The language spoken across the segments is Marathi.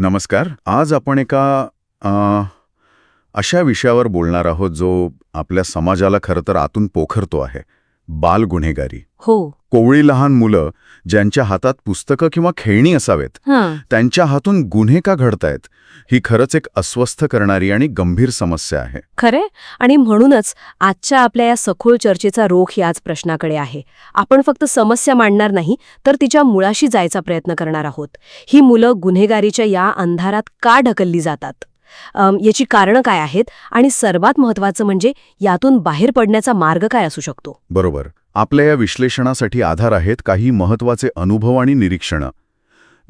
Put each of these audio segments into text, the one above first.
नमस्कार. आज आपण एका अ, अशा विषयावर बोलणार आहोत जो आपल्या समाजाला खरं तर आतून पोखरतो आहे. बाल गुन्हेगारी. हो. कोवळी लहान मुलं ज्यांच्या हातात पुस्तकं किंवा खेळणी असावेत हां. त्यांच्या हातून गुन्हे का घडतायत ही खरंच एक अस्वस्थ करणारी आणि गंभीर समस्या आहे. खरे आणि म्हणूनच आजच्या आपल्या या सखोल चर्चेचा रोख याच प्रश्नाकडे आहे. आपण फक्त समस्या मांडणार नाही तर तिच्या मुळाशी जायचा प्रयत्न करणार आहोत. ही मुलं गुन्हेगारीच्या या अंधारात का ढकलली जातात? याची कारणं काय आहेत आणि सर्वात महत्त्वाचं म्हणजे यातून बाहेर पडण्याचा मार्ग काय असू शकतो? बरोबर. आपल्या या विश्लेषणासाठी आधार आहेत काही महत्त्वाचे अनुभव आणि निरीक्षणं.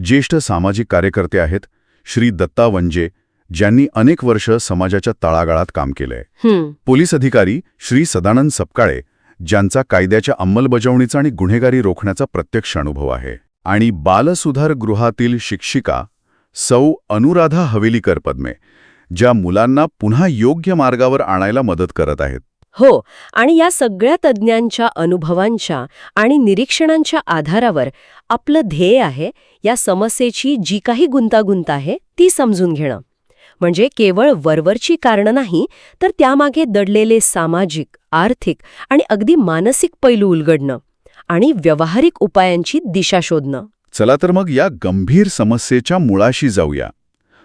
ज्येष्ठ सामाजिक कार्यकर्ते आहेत श्री दत्ता वंजे ज्यांनी अनेक वर्ष समाजाच्या तळागाळात काम केलंय. पोलीस अधिकारी श्री सदानंद सपकाळे ज्यांचा कायद्याच्या अंमलबजावणीचा आणि गुन्हेगारी रोखण्याचा प्रत्यक्ष अनुभव आहे. आणि बालसुधार गृहातील शिक्षिका सौ अनुराधा हवेलीकर पद्मे ज्या मुलांना पुन्हा योग्य मार्गावर आणायला मदत करत आहेत. हो आणि या सगळ्या तज्ज्ञांच्या अनुभवांच्या आणि निरीक्षणांच्या आधारावर आपलं ध्येय आहे या समस्येची जी काही गुंतागुंत आहे ती समजून घेणं. म्हणजे केवळ वरवरची कारणं नाही तर त्यामागे दडलेले सामाजिक आर्थिक आणि अगदी मानसिक पैलू उलगडणं आणि व्यावहारिक उपायांची दिशा शोधणं. चला तर मग या गंभीर समस्येच्या मुळाशी जाऊया.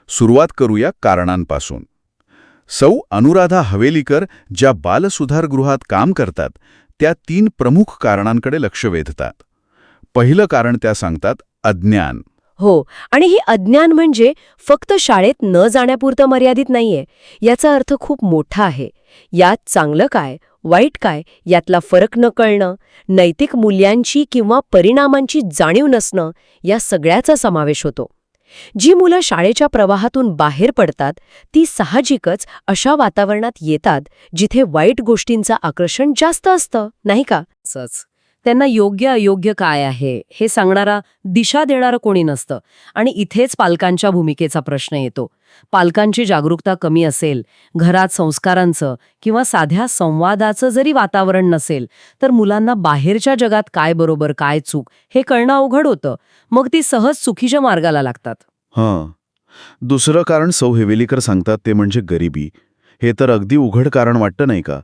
सुरुवात करूया कारणांपासून. सौ अनुराधा हवेलीकर ज्या बालसुधारगृहात काम करतात त्या तीन प्रमुख कारणांकडे लक्ष वेधतात. पहिलं कारण त्या सांगतात अज्ञान. हो आणि ही अज्ञान म्हणजे फक्त शाळेत न जाण्यापुरतं मर्यादित नाहीये. याचा अर्थ खूप मोठा आहे. यात चांगलं काय वाईट काय यातला फरक न कळणं नैतिक मूल्यांची किंवा परिणामांची जाणीव नसणं या सगळ्याचा समावेश होतो. जी मुलं शाळेच्या प्रवाहातून बाहेर पडतात ती साहजिकच अशा वातावरणात येतात जिथे वाईट गोष्टींचं आकर्षण जास्त असतं नाही का? सच त्यांना योग्य अयोग्य काय आहे हे सांगणारा दिशा देणारं कोणी नसतं. आणि इथेच पालकांच्या भूमिकेचा प्रश्न येतो. पालकांची जागरूकता कमी असेल घरात संस्कारांचं किंवा साध्या संवादाचं जरी वातावरण नसेल तर मुलांना बाहेरच्या जगात काय बरोबर काय चूक हे कळणं अवघड होतं. मग ती सहज चुकीच्या मार्गाला लागतात. हां. दुसरं कारण सौ हेवेलीकर सांगतात ते म्हणजे गरिबी. हे तर अगदी उघड कारण वाटतं नाही का?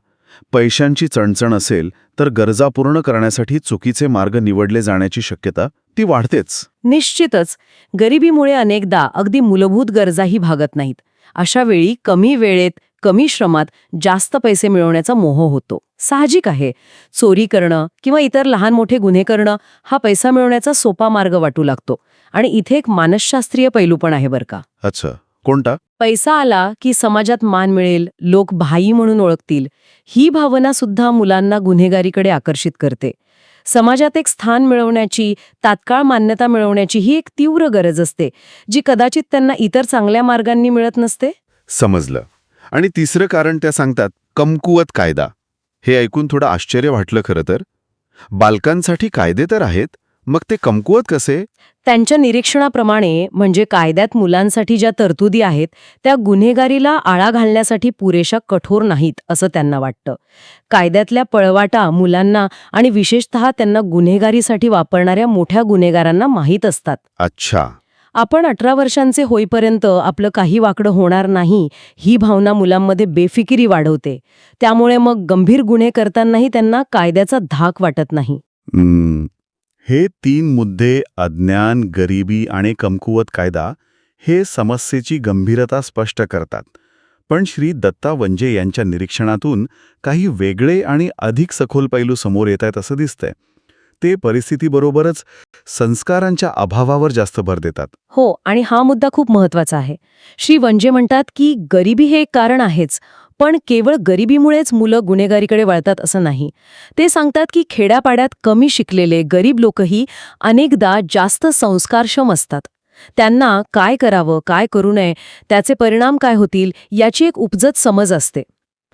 पैशांची चणचण असेल तर गरजा पूर्ण करण्यासाठी चुकीचे मार्ग निवडले जाण्याची शक्यता ती वाढतेच. निश्चितच. गरिबीमुळे अनेकदा अगदी मूलभूत गरजाही भागत नाहीत. अशा वेळी कमी वेळेत कमी श्रमात जास्त पैसे मिळवण्याचा मोह होतो. साहजिक आहे. चोरी करणं किंवा इतर लहान मोठे गुन्हे करणं हा पैसा मिळवण्याचा सोपा मार्ग वाटू लागतो. आणि इथे एक मानसशास्त्रीय पैलू पण आहे बरं का. अच्छा. कोणता? पैसा आला की समाजात मान मिळेल लोक भाई म्हणून ओळखतील. ही भावना सुद्धा मुलांना गुन्हेगारीकडे आकर्षित करते. समाजात एक स्थान मिळवण्याची तात्काळ मान्यता मिळवण्याची ही एक तीव्र गरज असते जी कदाचित त्यांना इतर चांगल्या मार्गांनी मिळत नसते? समजलं. आणि तिसरं कारण त्या सांगतात कमकुवत कायदा. हे ऐकून थोडं आश्चर्य वाटलं खरं तर. बालकांसाठी कायदे तर आहेत मग ते कमकुवत कसे? त्यांच्या निरीक्षणाप्रमाणे म्हणजे कायद्यात मुलांसाठी ज्या तरतुदी आहेत त्या गुन्हेगारीला आळा घालण्यासाठी पुरेशा कठोर नाहीत असं त्यांना वाटतं. कायद्यातल्या पळवाटा मुलांना आणि विशेषतः त्यांना गुन्हेगारीसाठी वापरणाऱ्या मोठ्या गुन्हेगारांना माहीत असतात. अच्छा. आपण अठरा वर्षांचे होईपर्यंत आपलं काही वाकडं होणार नाही ही भावना मुलांमध्ये बेफिकिरी वाढवते. त्यामुळे मग गंभीर गुन्हे करतानाही त्यांना कायद्याचा धाक वाटत नाही. हे तीन मुद्दे अज्ञान गरिबी आणि कमकुवत कायदा हे समस्येची गंभीरता स्पष्ट करतात. पण श्री दत्ता वंजे यांच्या निरीक्षणातून काही वेगळे आणि अधिक सखोल पैलू समोर येत आहेत असं दिसतंय. ते परिस्थितीबरोबरच संस्कारांच्या अभावावर जास्त भर देतात. हो आणि हा मुद्दा खूप महत्त्वाचा आहे. श्री वंजे म्हणतात की गरिबी हे एक कारण आहेच पण केवळ गरिबीमुळेच मुलं गुन्हेगारीकडे वळतात असं नाही. ते सांगतात की खेड्यापाड्यात कमी शिकलेले गरीब लोकही अनेकदा जास्त संस्कारक्षम असतात. त्यांना काय करावं काय करू नये त्याचे परिणाम काय होतील याची एक उपजत समज असते.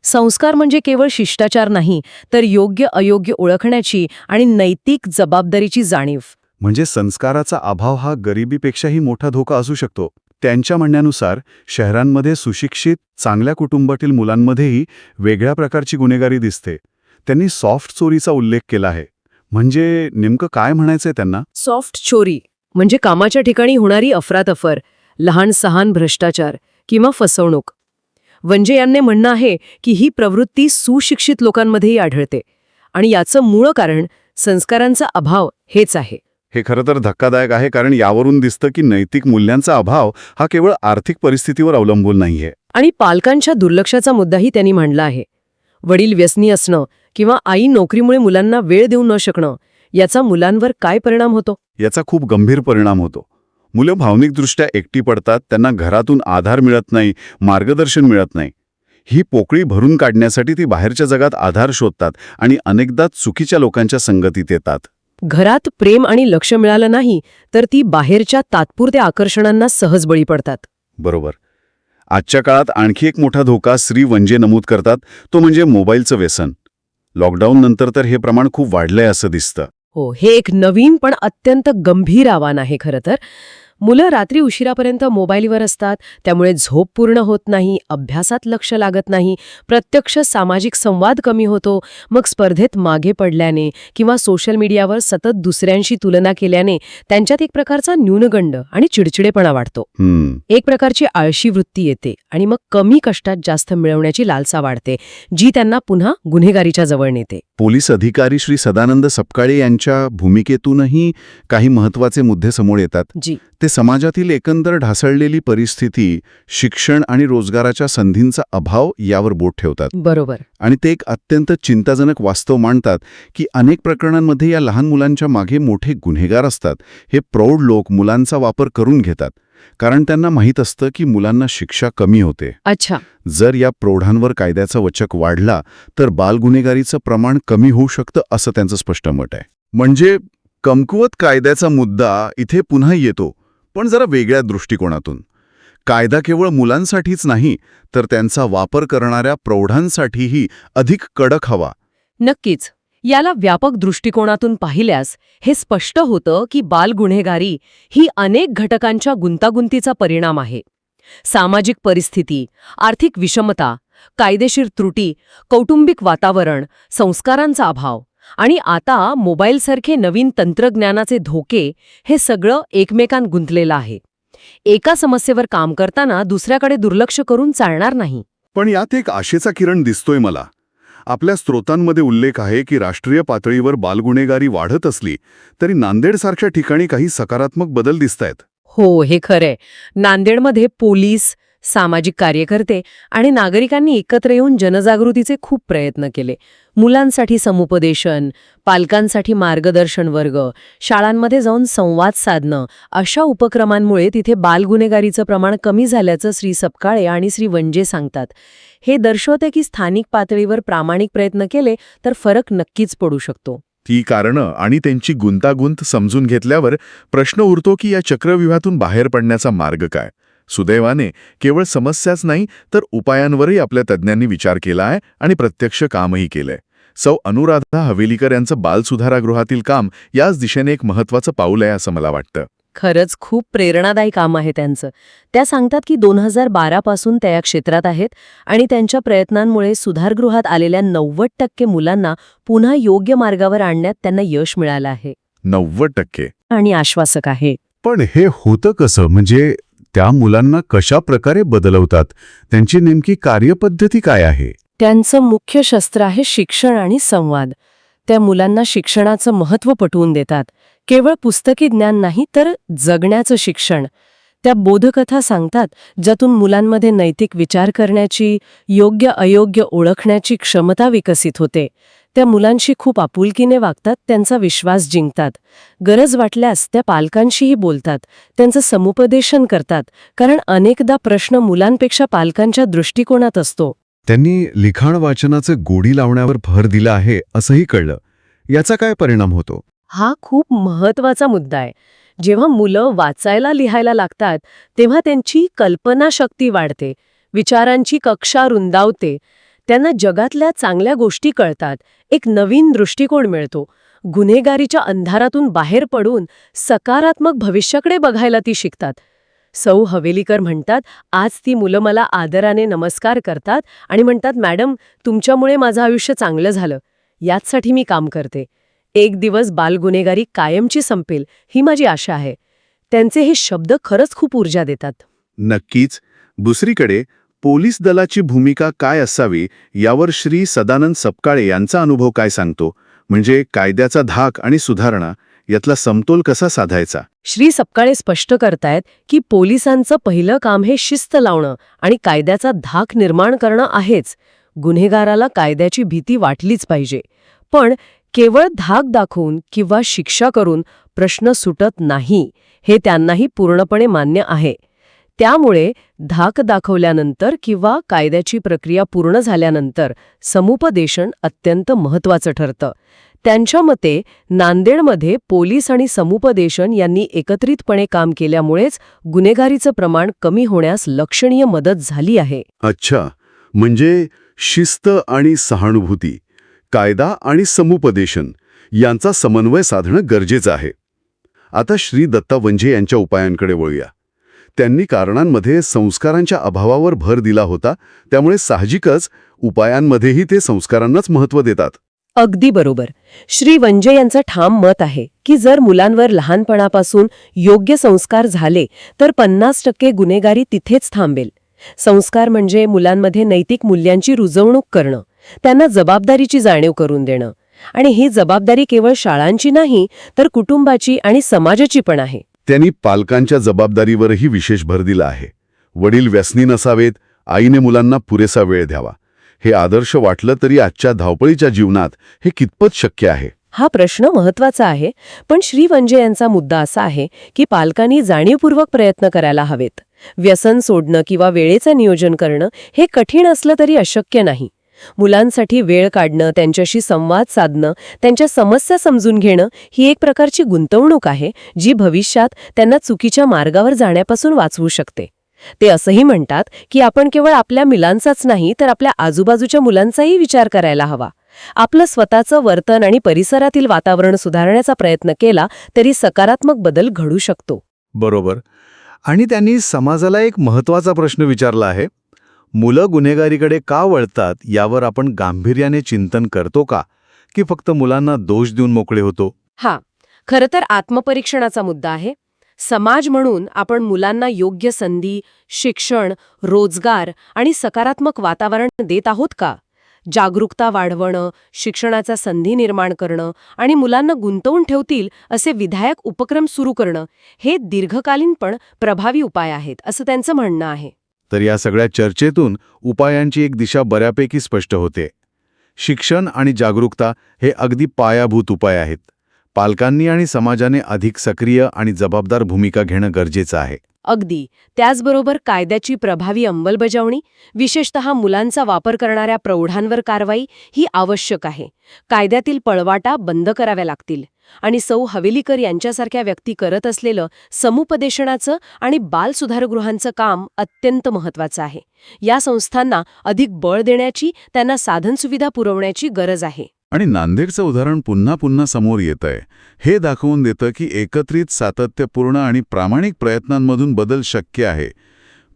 संस्कार म्हणजे केवळ शिष्टाचार नाही तर योग्य अयोग्य ओळखण्याची आणि नैतिक जबाबदारीची जाणीव. म्हणजे संस्काराचा अभाव हा गरिबीपेक्षाही मोठा धोका असू शकतो. त्यांच्या म्हणण्यानुसार शहरांमध्ये सुशिक्षित चांगल्या कुटुंबातील मुलांमध्येही वेगळ्या प्रकारची गुन्हेगारी दिसते. त्यांनी सॉफ्ट चोरीचा उल्लेख केला आहे. म्हणजे नेमकं काय म्हणायचंय त्यांना? सॉफ्ट चोरी म्हणजे कामाच्या ठिकाणी होणारी अफरातफर लहान सहान भ्रष्टाचार किंवा फसवणूक. वंजे यांनी म्हणणं आहे की ही प्रवृत्ती सुशिक्षित लोकांमध्येही आढळते. आणि याचं मूळ कारण संस्कारांचा अभाव हेच आहे. हे खरं तर धक्कादायक आहे कारण यावरून दिसतं की नैतिक मूल्यांचा अभाव हा केवळ आर्थिक परिस्थितीवर अवलंबून नाहीये. आणि पालकांच्या दुर्लक्षाचा मुद्दाही त्यांनी मांडला आहे. वडील व्यसनी असणं किंवा आई नोकरीमुळे मुलांना वेळ देऊ न शकणं याचा मुलांवर काय परिणाम होतो? याचा खूप गंभीर परिणाम होतो. मुलं भावनिकदृष्ट्या एकटी पडतात त्यांना घरातून आधार मिळत नाही मार्गदर्शन मिळत नाही. ही पोकळी भरून काढण्यासाठी ती बाहेरच्या जगात आधार शोधतात आणि अनेकदा चुकीच्या लोकांच्या संगतीत येतात. घरात प्रेम आणि लक्ष मिळालं नाही तर ती बाहेरच्या तात्पुरत्या आकर्षणांना सहज बळी पडतात. बरोबर. आजच्या काळात आणखी एक मोठा धोका श्री वंजे नमूद करतात तो म्हणजे मोबाईलचं व्यसन. लॉकडाऊन नंतर तर हे प्रमाण खूप वाढलंय असं दिसतं. हो हे एक नवीन पण अत्यंत गंभीर आव्हान आहे खरं तर. मुलं रात्री उशिरापर्यंत मोबाईलवर असतात त्यामुळे झोप पूर्ण होत नाही अभ्यासात लक्ष लागत नाही प्रत्यक्ष सामाजिक संवाद कमी होतो मग स्पर्धेत मागे पडल्याने किंवा सोशल मीडियावर सतत दुसऱ्यांशी तुलना केल्याने त्यांच्यात एक प्रकारचा न्यूनगंड आणि चिडचिडेपणा वाढतो. एक प्रकारची आळशी वृत्ती येते आणि मग कमी कष्टात जास्त मिळवण्याची लालसा वाढते जी त्यांना पुन्हा गुन्हेगारीच्या जवळ नेते. पोलीस अधिकारी श्री सदानंद सपकाळे यांच्या भूमिकेतूनही काही महत्त्वाचे मुद्दे समोर येतात. ते समाजातील एकंदर ढासळलेली परिस्थिती शिक्षण आणि रोजगाराच्या संधींचा अभाव यावर बोट ठेवतात. बरोबर. आणि ते एक अत्यंत चिंताजनक वास्तव मांडतात की अनेक प्रकरणांमध्ये या लहान मुलांच्या मागे मोठे गुन्हेगार असतात. हे प्रौढ लोक मुलांचा वापर करून घेतात. कारण त्यांना माहीत असतं की मुलांना शिक्षा कमी होते. अच्छा. जर या प्रौढांवर कायद्याचा वचक वाढला तर बालगुन्हेगारीचं प्रमाण कमी होऊ शकतं असं त्यांचं स्पष्ट मत आहे. म्हणजे कमकुवत कायद्याचा मुद्दा इथे पुन्हा येतो पण जरा वेगळ्या दृष्टिकोनातून. कायदा केवळ मुलांसाठीच नाही तर त्यांचा वापर करणाऱ्या प्रौढांसाठीही अधिक कडक हवा. नक्कीच. याला व्यापक दृष्टिकोनातून पाहिल्यास हे स्पष्ट होतं की बालगुन्हेगारी ही अनेक घटकांच्या गुंतागुंतीचा परिणाम आहे. सामाजिक परिस्थिती आर्थिक विषमता कायदेशीर त्रुटी कौटुंबिक वातावरण संस्कारांचा अभाव आणि आता मोबाईलसारखे नवीन तंत्रज्ञानाचे धोके हे सगळं एकमेकांत गुंतलेलं आहे. एका समस्येवर काम करताना दुसऱ्याकडे दुर्लक्ष करून चालणार नाही. पण यात एक आशेचा किरण दिसतोय मला. आपल्या स्रोतांमध्ये उल्लेख आहे की राष्ट्रीय पातळीवर बालगुन्हेगारी वाढत असली तरी नांदेडसारख्या ठिकाणी काही सकारात्मक बदल दिसतायत. हो हे खरंय. नांदेडमध्ये पोलीस सामाजिक कार्यकर्ते आणि नागरिकांनी एकत्र येऊन जनजागृतीचे खूप प्रयत्न केले. मुलांसाठी समुपदेशन पालकांसाठी मार्गदर्शन वर्ग शाळांमध्ये जाऊन संवाद साधणं अशा उपक्रमांमुळे तिथे बालगुन्हेगारीचं प्रमाण कमी झाल्याचं श्री सपकाळे आणि श्री वंजे सांगतात. हे दर्शवते की स्थानिक पातळीवर प्रामाणिक प्रयत्न केले तर फरक नक्कीच पडू शकतो. ती कारणं आणि त्यांची गुंतागुंत समजून घेतल्यावर प्रश्न उरतो की या चक्रव्यूहातून बाहेर पडण्याचा मार्ग काय? सुदैवाने केवळ समस्याच नाही तर उपायांवरही आपल्या तज्ज्ञांनी विचार केला आहे आणि प्रत्यक्ष कामही केलंय. सौ अनुराधा हवेलीकर यांचं बालसुधारागृहातील काम याच दिशेने एक महत्वाचं पाऊल आहे असं मला वाटतं. खरंच खूप प्रेरणादायी काम आहे त्यांचं. त्या सांगतात की दोन हजार बारापासून त्या या क्षेत्रात आहेत आणि त्यांच्या प्रयत्नांमुळे सुधारगृहात आलेल्या नव्वद टक्के मुलांना पुन्हा योग्य मार्गावर आणण्यात त्यांना यश मिळालं आहे. नव्वद टक्के. आणि आश्वासक आहे. पण हे होतं कसं? म्हणजे त्या मुलांना कशा प्रकारे बदलवतात? त्यांची नेमकी कार्यपद्धती काय आहे? त्यांचं मुख्य शस्त्र आहे शिक्षण आणि संवाद. त्या मुलांना शिक्षणाचं महत्त्व पटवून देतात. केवळ पुस्तकी ज्ञान नाही तर जगण्याचं शिक्षण. त्या बोधकथा सांगतात ज्यातून मुलांमध्ये नैतिक विचार करण्याची योग्य अयोग्य ओळखण्याची क्षमता विकसित होते. त्या मुलांशी खूप आपुलकीने वागतात त्यांचा विश्वास जिंकतात. गरज वाटल्यास त्या पालकांशीही बोलतात त्यांचं समुपदेशन करतात कारण अनेकदा प्रश्न मुलांपेक्षा पालकांच्या दृष्टिकोनात असतो. त्यांनी लिखाण वाचनाचं गोडी लावण्यावर भर दिला आहे असंही कळलं. याचा काय परिणाम होतो? हा खूप महत्त्वाचा मुद्दा आहे. जेव्हा मुलं वाचायला लिहायला लागतात तेव्हा त्यांची कल्पनाशक्ती वाढते. विचारांची कक्षा रुंदावते. त्यांना जगातल्या चांगल्या गोष्टी कळतात. एक नवीन दृष्टिकोन मिळतो. गुन्हेगारीच्या अंधारातून बाहेर पडून सकारात्मक भविष्याकडे बघायला ती शिकतात. सौ हवेलीकर म्हणतात आज ती मुलं मला आदराने नमस्कार करतात आणि म्हणतात मॅडम तुमच्यामुळे माझं आयुष्य चांगलं झालं. याचसाठी मी काम करते. एक दिवस बालगुन्हेगारी कायमची संपेल ही माझी आशा आहे. त्यांचे हे शब्द खरंच खूप ऊर्जा देतात. नक्कीच. दुसरीकडे पोलीस दलाची भूमिका काय असावी यावर श्री सदानंद सपकाळे यांचा अनुभव काय सांगतो? म्हणजे कायद्याचा धाक आणि सुधारणा यातला समतोल कसा साधायचा? श्री सपकाळे स्पष्ट करतायत की पोलिसांचं पहिलं काम हे शिस्त लावणं आणि कायद्याचा धाक निर्माण करणं आहेच. गुन्हेगाराला कायद्याची भीती वाटलीच पाहिजे. पण केवळ धाक दाखवून किंवा शिक्षा करून प्रश्न सुटत नाही हे त्यांनाही पूर्णपणे मान्य आहे. त्यामुळे धाक दाखवल्यानंतर किंवा कायद्याची प्रक्रिया पूर्ण झाल्यानंतर समुपदेशन अत्यंत महत्वाचं ठरतं. त्यांच्या मते नांदेडमध्ये पोलीस आणि समुपदेशन यांनी एकत्रितपणे काम केल्यामुळेच गुन्हेगारीचं प्रमाण कमी होण्यास लक्षणीय मदत झाली आहे. अच्छा. म्हणजे शिस्त आणि सहानुभूती कायदा आणि समुपदेशन यांचा समन्वय साधणं गरजेचं आहे. आता श्री दत्ता वंजे यांच्या उपायांकडे वळूया. त्यांनी कारणांमध्ये संस्कारांच्या अभावावर भर दिला होता त्यामुळे साहजिकच उपायांमध्येही ते संस्कारांनाच महत्त्व देतात. अगदी बरोबर. श्री वंजे यांचं ठाम मत आहे की जर मुलांवर लहानपणापासून योग्य संस्कार झाले तर पन्नास टक्के गुन्हेगारी तिथेच थांबेल. संस्कार म्हणजे मुलांमध्ये नैतिक मूल्यांची रुजवणूक करणं त्यांना जबाबदारीची जाणीव करून देणं. आणि ही जबाबदारी केवळ शाळांची नाही तर कुटुंबाची आणि समाजाची पण आहे. त्यांनी पालकांच्या जबाबदारीवरही विशेष भर दिला आहे. वडील व्यसनी नसावेत आईने मुलांना पुरेसा वेळ द्यावा. हे आदर्श वाटलं तरी आजच्या धावपळीच्या जीवनात हे कितपत शक्य आहे? हा प्रश्न महत्त्वाचा आहे पण श्री वंजे यांचा मुद्दा असा आहे की पालकांनी जाणीवपूर्वक प्रयत्न करायला हवेत. व्यसन सोडणं किंवा वेळेचं नियोजन करणं हे कठीण असलं तरी अशक्य नाही. मुलांसाठी वेळ काढणं त्यांच्याशी संवाद साधणं त्यांच्या समस्या समजून घेणं ही एक प्रकारची गुंतवणूक आहे जी भविष्यात त्यांना चुकीच्या मार्गावर जाण्यापासून वाचवू शकते. ते असंही म्हणतात की आपण केवळ आपल्या मुलांचाच नाही तर आपल्या आजूबाजूच्या मुलांचाही विचार करायला हवा. आपलं स्वतःचं वर्तन आणि परिसरातील वातावरण सुधारण्याचा प्रयत्न केला तरी सकारात्मक बदल घडू शकतो. बरोबर. आणि त्यांनी समाजाला एक महत्त्वाचा प्रश्न विचारला आहे. मुलं गुन्हेगारीकडे का वळतात यावर आपण गांभीर्याने चिंतन करतो का? की फक्त मुलांना दोष देऊन मोकळे होतो? हा खरं तर आत्मपरीक्षणाचा मुद्दा आहे. समाज म्हणून आपण मुलांना योग्य संधी शिक्षण रोजगार आणि सकारात्मक वातावरण देत आहोत का? जागरूकता वाढवणं शिक्षणाचा संधी निर्माण करणं आणि मुलांना गुंतवून ठेवतील असे विधायक उपक्रम सुरू करणं हे दीर्घकालीन पण प्रभावी उपाय आहेत असं त्यांचं म्हणणं आहे. तर या सगळ्या चर्चेतून उपायांची एक दिशा बऱ्यापैकी स्पष्ट होते. शिक्षण आणि जागरूकता हे अगदी पायाभूत उपाय आहेत. पालकांनी आणि समाजाने अधिक सक्रिय आणि जबाबदार भूमिका घेणं गरजेचं आहे. अगदी. त्याचबरोबर कायद्याची प्रभावी अंमलबजावणी विशेषतः मुलांचा वापर करणाऱ्या प्रौढांवर कारवाई ही आवश्यक आहे. कायद्यातील पळवाटा बंद कराव्या लागतील. आणि सौ हवेलीकर यांच्यासारख्या व्यक्ती करत असलेलं समुपदेशनाचं आणि बालसुधारगृहांचं काम अत्यंत महत्वाचं आहे. या संस्थांना अधिक बळ देण्याची त्यांना साधनसुविधा पुरवण्याची गरज आहे. आणि नांदेडचं उदाहरण पुन्हा पुन्हा समोर येतंय. हे दाखवून देतं की एकत्रित सातत्यपूर्ण आणि प्रामाणिक प्रयत्नांमधून बदल शक्य आहे.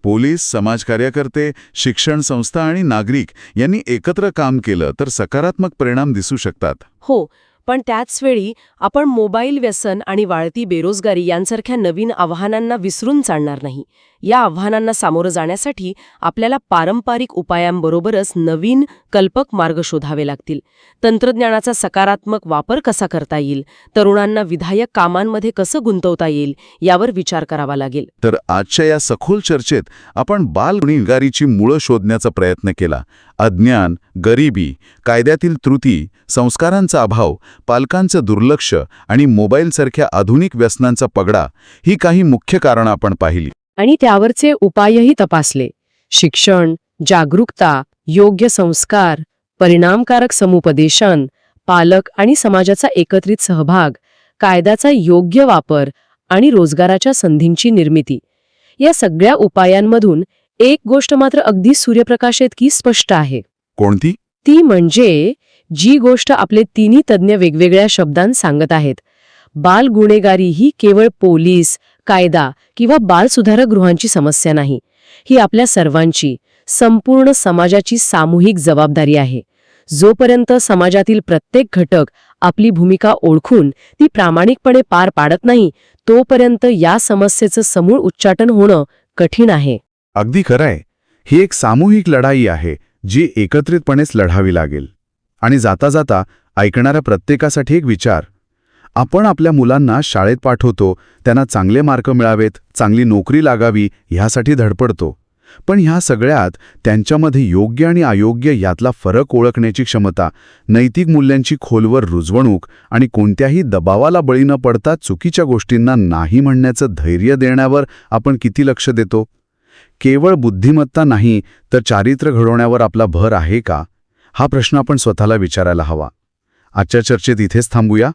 पोलीस समाजकार्यकर्ते शिक्षण संस्था आणि नागरिक यांनी एकत्र काम केलं तर सकारात्मक परिणाम दिसू शकतात. हो पण त्याचवेळी आपण मोबाईल व्यसन आणि वाढती बेरोजगारी यांसारख्या नवीन आव्हानांना विसरून चालणार नाही. या आव्हानांना सामोरं जाण्यासाठी आपल्याला पारंपरिक उपायांबरोबरच नवीन कल्पक मार्ग शोधावे लागतील. तंत्रज्ञानाचा सकारात्मक वापर कसा करता येईल? तरुणांना विधायक कामांमध्ये कसं गुंतवता येईल? यावर विचार करावा लागेल. तर आजच्या या सखोल चर्चेत आपण बाल गुन्हेगारीची मुळं शोधण्याचा प्रयत्न केला. अज्ञान गरिबी कायद्यातील त्रुटी संस्कारांचा अभाव पालकांचं दुर्लक्ष आणि मोबाईलसारख्या आधुनिक व्यसनांचा पगडा ही काही मुख्य कारणं आपण पाहिली. आणि त्यावरचे उपायही तपासले. शिक्षण जागरूकता योग्य संस्कार परिणामकारक समुपदेशन पालक आणि समाजाचा एकत्रित सहभाग कायद्याचा योग्य वापर आणि रोजगाराच्या संधींची निर्मिती. या सगळ्या उपायांमधून एक गोष्ट मात्र अगदी सूर्यप्रकाशेत की स्पष्ट आहे. कोणती? ती म्हणजे जी गोष्ट आपले तिन्ही तज्ज्ञ वेगवेगळ्या शब्दांत सांगत आहेत. बाल गुन्हेगारी ही केवळ पोलीस कायदा किंवा बाल सुधारगृहांची समस्या नाही. ही आपल्या सर्वांची संपूर्ण समाजाची सामूहिक जबाबदारी आहे. जोपर्यंत समाजातील प्रत्येक घटक आपली भूमिका ओळखून ती प्रामाणिकपणे पार पाडत नाही तोपर्यंत या समस्येचं समूळ उच्चाटन होणं कठीण आहे. अगदी खरंय. ही एक सामूहिक लढाई आहे जी एकत्रितपणेच लढावी लागेल. आणि जाता जाता ऐकणाऱ्या प्रत्येकासाठी एक विचार. आपण आपल्या मुलांना शाळेत पाठवतो त्यांना चांगले मार्क मिळावेत चांगली नोकरी लागावी ह्यासाठी धडपडतो. पण ह्या सगळ्यात त्यांच्यामध्ये योग्य आणि अयोग्य यातला फरक ओळखण्याची क्षमता नैतिक मूल्यांची खोलवर रुजवणूक आणि कोणत्याही दबावाला बळी न पडता चुकीच्या गोष्टींना नाही म्हणण्याचं धैर्य देण्यावर आपण किती लक्ष देतो? केवळ बुद्धिमत्ता नाही तर चारित्र्य घडवण्यावर आपला भर आहे का? हा प्रश्न आपण स्वतःला विचारायला हवा. आजच्या चर्चेत इथेच थांबूया.